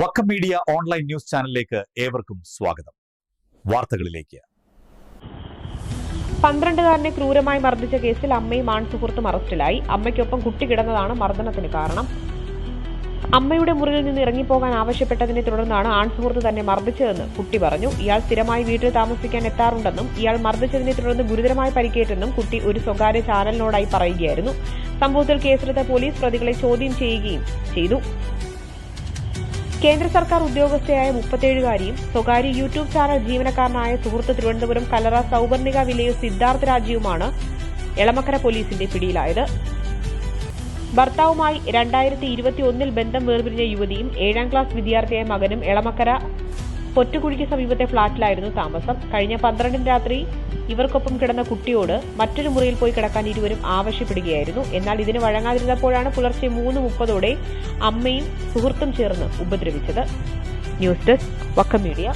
Vakkom media online news ചാനലിലേക്ക് ഏവർക്കും സ്വാഗതം. വാർത്തകളിലേക്ക്. പന്ത്രണ്ടുകാരനെ ക്രൂരമായി മർദ്ദിച്ച കേസിൽ അമ്മയും ആൺസുഹൃത്തും അറസ്റ്റിലായി. അമ്മയ്ക്കൊപ്പം കുട്ടി കിടന്നതാണ് മർദ്ദനത്തിന് കാരണം. അമ്മയുടെ മുറിയിൽ നിന്ന് ഇറങ്ങിപ്പോകാൻ ആവശ്യപ്പെട്ടതിനെ തുടർന്നാണ് ആൺസുഹൃത്ത് തന്നെ മർദ്ദിച്ചതെന്ന് കുട്ടി പറഞ്ഞു. ഇയാൾ സ്ഥിരമായി വീട്ടിൽ താമസിക്കാൻ എത്താറുണ്ടെന്നും ഇയാൾ മർദ്ദിച്ചതിനെ തുടർന്ന് ഗുരുതരമായി പരിക്കേറ്റെന്നും കുട്ടി ഒരു സ്വകാര്യ ചാനലിനോടായി പറയുകയായിരുന്നു. സംഭവത്തിൽ കേസെടുത്ത പോലീസ് പ്രതികളെ ചോദ്യം ചെയ്യുകയും ചെയ്തു. കേന്ദ്ര സർക്കാർ ഉദ്യോഗസ്ഥയായ മുപ്പത്തേഴുകാരിയും സ്വകാര്യ യൂട്യൂബ് ചാനൽ ജീവനക്കാരനായ സുഹൃത്ത് തിരുവനന്തപുരം കലറ സൌവർണിക വിലയു സിദ്ധാർത്ഥ രാജ്യവുമാണ് എളമക്കര പോലീസിന്റെ പിടിയിലായത്. ഭർത്താവുമായി രണ്ടായിരത്തി ഇരുപത്തിയൊന്നിൽ ബന്ധം വേർപിരിഞ്ഞ യുവതിയും ഏഴാം ക്ലാസ് വിദ്യാർത്ഥിയായ മകനും എളമക്കര പൊറ്റുകുഴിക്ക് സമീപത്തെ ഫ്ളാറ്റിലായിരുന്നു താമസം. കഴിഞ്ഞ പന്ത്രണ്ടിന് രാത്രി ഇവർക്കൊപ്പം കിടന്ന കുട്ടിയോട് മറ്റൊരു മുറിയിൽ പോയി കിടക്കാൻ ഇരുവരും ആവശ്യപ്പെടുകയായിരുന്നു. എന്നാൽ ഇതിന് വഴങ്ങാതിരുന്നപ്പോഴാണ് പുലർച്ചെ മൂന്ന് മുപ്പതോടെ അമ്മയും സുഹൃത്തും ചേർന്ന് ഉപദ്രവിച്ചത്. News desk Vakkam media.